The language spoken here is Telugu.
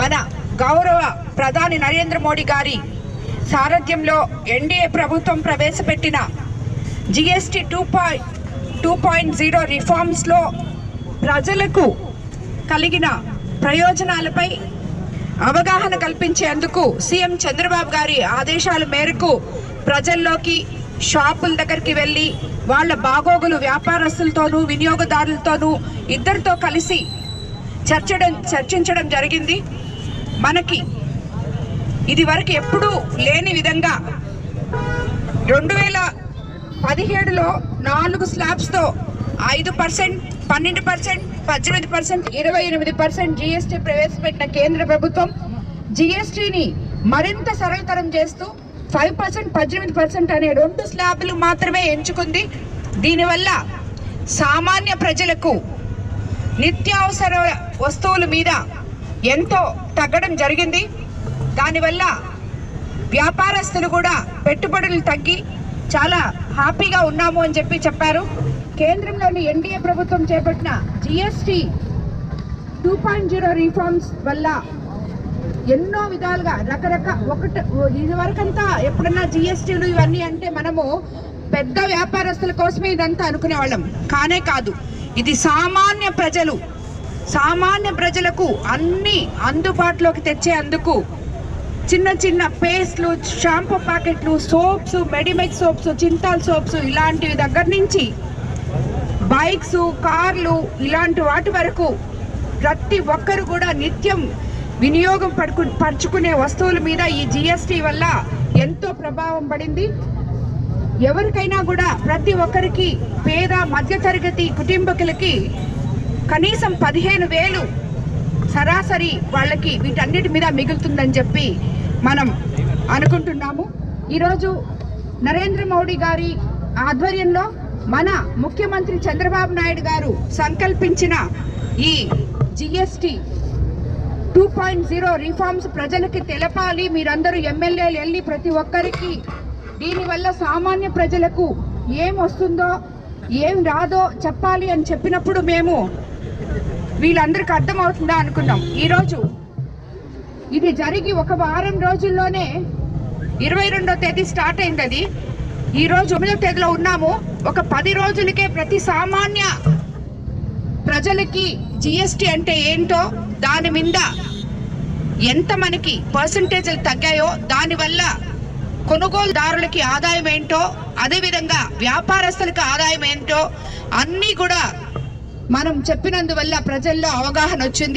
మన గౌరవ ప్రధాని నరేంద్ర మోడీ గారి సారథ్యంలో ఎన్డీఏ ప్రభుత్వం ప్రవేశపెట్టిన GST two point two point zero రిఫార్మ్స్లో ప్రజలకు కలిగిన ప్రయోజనాలపై అవగాహన కల్పించేందుకు సీఎం చంద్రబాబు గారి ఆదేశాల మేరకు ప్రజల్లోకి షాపుల దగ్గరికి వెళ్ళి వాళ్ళ బాగోగులు వ్యాపారస్తులతోనూ వినియోగదారులతోనూ ఇద్దరితో కలిసి చర్చడం చర్చించడం జరిగింది. మనకి ఇది వరకు ఎప్పుడూ లేని విధంగా రెండు వేల పదిహేడులో నాలుగు స్లాబ్స్తో ఐదు పర్సెంట్ పన్నెండు పర్సెంట్ పద్దెనిమిది పర్సెంట్ ఇరవై ఎనిమిది పర్సెంట్ జిఎస్టీ ప్రవేశపెట్టిన కేంద్ర ప్రభుత్వం జిఎస్టీని మరింత సరళతరం చేస్తూ ఫైవ్ పర్సెంట్ పద్దెనిమిది పర్సెంట్ అనే రెండు స్లాబ్లు మాత్రమే ఎంచుకుంది. దీనివల్ల సామాన్య ప్రజలకు నిత్యావసర వస్తువుల మీద ఎంతో తగ్గడం జరిగింది. దానివల్ల వ్యాపారస్తులు కూడా పెట్టుబడులు తగ్గి చాలా హ్యాపీగా ఉన్నాము అని చెప్పి చెప్పారు. కేంద్రంలోని ఎన్డీఏ ప్రభుత్వం చేపట్టిన GST two point zero reforms వల్ల ఎన్నో విధాలుగా రకరకాల ఒకటి ఇదివరకంతా ఎప్పుడన్నా జిఎస్టీలు ఇవన్నీ అంటే మనము పెద్ద వ్యాపారస్తుల కోసమే ఇదంతా అనుకునేవాళ్ళం. కానే కాదు. ఇది సామాన్య ప్రజలు సామాన్య ప్రజలకు అన్ని అందుబాటులోకి తెచ్చేందుకు చిన్న చిన్న పేస్ట్లు షాంపూ ప్యాకెట్లు soaps Medimix soaps Cinthol soaps ఇలాంటివి దగ్గర నుంచి బైక్స్ కార్లు ఇలాంటి వాటి వరకు ప్రతి ఒక్కరు కూడా నిత్యం వినియోగం పడుకు పరుచుకునే వస్తువుల మీద ఈ జిఎస్టి వల్ల ఎంతో ప్రభావం పడింది. ఎవరికైనా కూడా ప్రతి ఒక్కరికి పేద మధ్యతరగతి కుటుంబకులకి కనీసం పదిహేను వేలు సరాసరి వాళ్ళకి వీటన్నిటి మీద మిగులుతుందని చెప్పి మనం అనుకుంటున్నాము. ఈరోజు నరేంద్ర మోడీ గారి ఆధ్వర్యంలో మన ముఖ్యమంత్రి చంద్రబాబు నాయుడు గారు సంకల్పించిన ఈ GST two point zero reforms ప్రజలకి తెలపాలి. మీరందరూ ఎమ్మెల్యేలు వెళ్ళి ప్రతి ఒక్కరికి దీనివల్ల సామాన్య ప్రజలకు ఏం వస్తుందో ఏం రాదో చెప్పాలి అని చెప్పినప్పుడు మేము వీళ్ళందరికీ అర్థమవుతుందా అనుకున్నాం. ఈరోజు ఇది జరిగి ఒక వారం రోజుల్లోనే ఇరవై రెండో తేదీ స్టార్ట్ అయింది అది ఈరోజు తొమ్మిదో తేదీలో ఉన్నాము. ఒక పది రోజులకే ప్రతి సామాన్య ప్రజలకి జిఎస్టి అంటే ఏంటో దాని మీద ఎంత మనకి పర్సంటేజ్లు తగ్గాయో దానివల్ల కొనుగోలుదారులకి ఆదాయం ఏంటో అదేవిధంగా వ్యాపారస్తులకు ఆదాయం ఏంటో అన్నీ కూడా మనం చెప్పినందువల్ల ప్రజల్లో అవగాహన వచ్చింది.